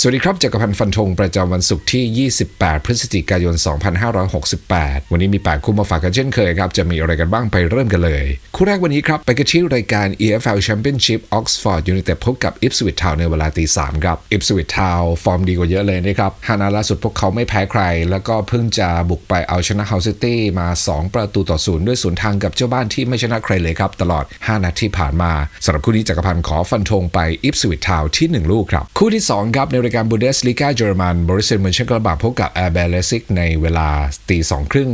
สวัสดีครับจักรพันธ์ฟันธงประจำวันศุกร์ที่ 28 พฤศจิกายน 2568 วันนี้มี 8 คู่มาฝากกันเช่นเคยครับ จะมีอะไรกันบ้างไปเริ่มกันเลย คู่แรกวันนี้ครับ ไปกันที่รายการ EFL Championship Oxford United พบกับ Ipswich Town ในเวลาตี3ครับ Ipswich Town ฟอร์มดีกว่าเยอะเลยนะครับฮานาล่าสุดพวกเขาไม่แพ้ใคร แล้วก็เพิ่งจะบุกไปเอาชนะ Hull City มา 2 ประตูต่อศูนย์ด้วยศูนย์ทางกับเจ้าบ้านที่ไม่ชนะใครเลยครับตลอด 5 นัดที่ผ่านมาสำหรับคู่นี้จักรพันธ์ขอฟันธงไป Ipswich Town ที่ 1 ลูกครับคู่ที่2ครับในรายการบูเดสลีกาเยอรมันบริเซนเมนเชนกระบาพบกับแอร์เบลเลซิกในเวลาตีสองครึ่ง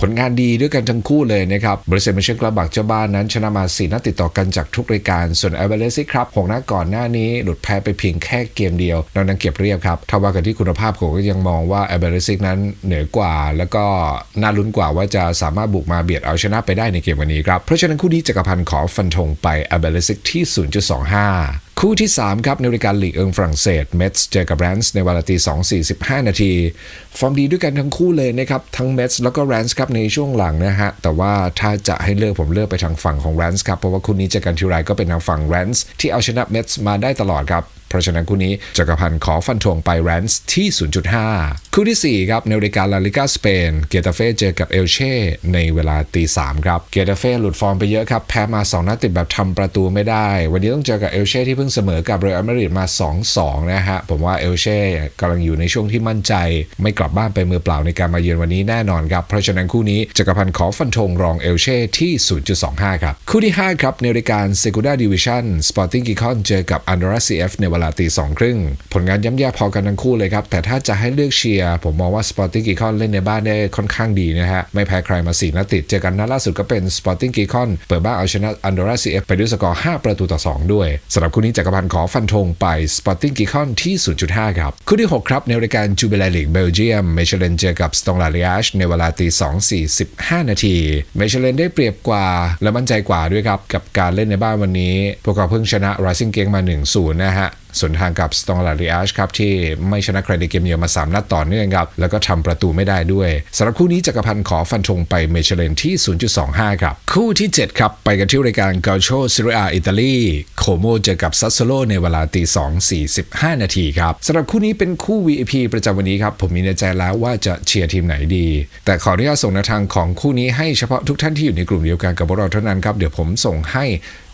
ผลงานดีด้วยกันทั้งคู่เลยนะครับบริษัทเมเชนกระบักเจ้าบ้านนั้นชนะมา 4 นัดติดต่อกันจากทุกรายการ ส่วนแอเบเลซิครับหกนัดก่อนหน้านี้ หลุดแพ้ไปเพียงแค่เกมเดียว นอกนั้นเก็บเรียบครับถ้าว่ากันที่คุณภาพผมก็ยังมองว่าแอเบเลซิกนั้นเหนือกว่า แล้วก็น่าลุ้นกว่าว่าจะสามารถบุกมาเบียดเอาชนะไปได้ในเกมวันนี้ครับ เพราะฉะนั้นคู่นี้จักรพันธ์ขอฟันธงไปแอเบเลซิกที่ 0.25 คู่ที่ 3 ครับในรายการลีกเอิงฝรั่งเศสเมทส์เจอกับแรนส์ในเวลาตี2 45 นาที ฟอร์มดีด้วยกันทั้งคู่เลยนะครับ ทั้งเมทส์แล้วก็แรนส์ครับในช่วงหลังนะฮะ แต่ว่าถ้าจะให้เลือกผมเลือกไปทางฝั่งของแรนส์ครับ เพราะว่าคู่นี้เจอกันทีไรก็เป็นทางฝั่งแรนส์ที่เอาชนะเมทส์มาได้ตลอดครับเพราะฉะนั้นคู่นี้จักรพันธ์ขอฟันธงไปแรนส์ที่ 0.5 คู่ที่ 4 ครับในรายการลาลิกาสเปน เกตาเฟ่เจอกับเอลเช่ในเวลาตี3ครับ เกตาเฟ่หลุดฟอร์มไปเยอะครับ แพ้มา 2 นัดติดแบบทำประตูไม่ได้ วันนี้ต้องเจอกับเอลเช่ที่เพิ่งเสมอกับเรอัลมาดริดมา 2-2 นะฮะ ผมว่าเอลเช่กำลังอยู่ในช่วงที่มั่นใจ ไม่กลับบ้านไปมือเปล่าในการมาเยือนวันนี้แน่นอนครับ เพราะฉะนั้นคู่นี้จักรพันธ์ขอฟันธงรองเอลเช่ที่ 0.25 ครับ คู่ที่ 5 ครับในรายการ Segunda Division Sporting Gijón เจอกับ a n d o r a CF ในวลาตีสองครึ่งผลงานย่ำแย่พอกันทั้งคู่เลยครับ แต่ถ้าจะให้เลือกเชียร์ ผมมองว่า Sporting Gijón เล่นในบ้านได้ค่อนข้างดีนะฮะ ไม่แพ้ใครมา4นัดติด เจอกันนัดล่าสุดก็เป็น Sporting Gijón เปิดบ้านเอาชนะ a n d o r a CF ไปด้วยสกอร์5ประตูต่อ 2 ด้วยสำหรับคู่นี้จักรพันธ์ขอฟันธงไป Sporting Gijón ที่ 0.5 ครับ คู่ที่ 6 ครับ ในรายการ Jubilee League Belgium เมเชเลนเจอกับ Stone La Liège ในเวลาตี2 45 นาทีเมเชเลนได้เปรียบกว่า และมั่นใจกว่าด้วยครับกับการเล่นในบ้านวันนี้พวกเขาเพิ่งชนะ Racing Genk มา 1-0 นะฮะ ส่วนทางกับสตองลาริอาชครับที่ไม่ชนะใครในเกมเดียวมา 3 นัดต่อเนื่องครับแล้วก็ทำประตูไม่ได้ด้วยสำหรับคู่นี้จักรพันธ์ขอฟันธงไปเมเชเลนที่ 0.25 ครับ คู่ที่ 7 ครับ ไปกันที่รายการกาโชซิเรียอิตาลีโคโมเจอกับซัสโซโลในเวลาตี2 45 นาทีครับสำหรับคู่นี้เป็นคู่ VIP ประจำวันนี้ครับ ผมมีในใจแล้วว่าจะเชียร์ทีมไหนดี แต่ขออนุญาตส่งแนวทางของคู่นี้ให้เฉพาะทุกท่านที่อยู่ในกลุ่มเดียวกันกับพวกเราเท่านั้นครับเดี๋ยวผมส่งให้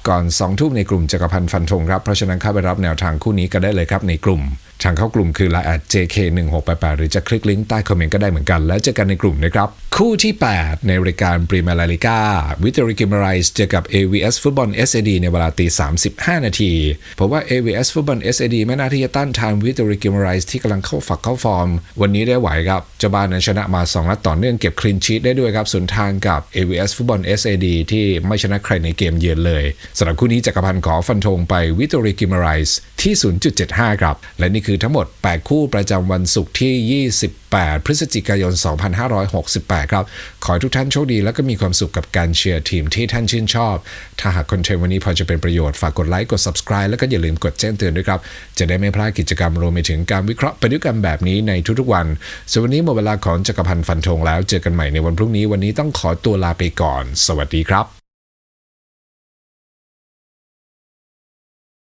ก่อน 2 ทุ่มในกลุ่มจักรพันธ์ฟันธงครับ เพราะฉะนั้นเข้าไปรับแนวทางคู่นี้กันได้เลยครับในกลุ่ม ทางเข้ากลุ่มคือ l ล n e JK1688 หรือจะคลิกลิงก์ใต้คอมเมนต์ก็ได้เหมือนกัน แล้วเจอกันในกลุ่มนะครับ คู่ที่ 8 ในรายการปรีเมียร์ลีกาวิตอริกิมไรส์เจอกับ AVS ฟุตบอล SAD ในเวลาตี 35 นาทีเพราะว่า AVS ฟุตบอล SAD ไม่น่าที่จะต้านทานวิตอริกิมไรส์ที่กำลังเข้าฝักเข้าฟอร์ม วันนี้ได้ไหวครับเจ้าบ้านนั้นชนะมา 2 นัดต่อเนื่องเก็บคลีนชีตได้ด้วยครับสวนทางกับ AVS ฟุตบอล SAD ที่ไม่ชนะใครในเกมเยือนเลยสำหรับคู่นี้จักรพันธ์ขอฟันธงไปวิตอริกิมไรส์ที่ 0.75 ครับ และนี่คือทั้งหมด 8 คู่ประจำวันศุกร์ที่ 28 พฤศจิกายน 2568 ครับ ขอให้ทุกท่านโชคดี แล้วก็มีความสุขกับการเชียร์ทีมที่ท่านชื่นชอบ ถ้าหากคอนเทนต์วันนี้พอจะเป็นประโยชน์ ฝากกดไลค์ กด subscribe แล้วก็อย่าลืมกดแจ้งเตือนด้วยครับ จะได้ไม่พลาดกิจกรรมรวมไปถึงการวิเคราะห์ไปด้วยกันแบบนี้ในทุกๆวันส่วนวันนี้หมดเวลาของจักรพันธ์ฟันธงแล้ว เจอกันใหม่ในวันพรุ่งนี้ วันนี้ต้องขอตัวลาไปก่อน สวัสดีครับ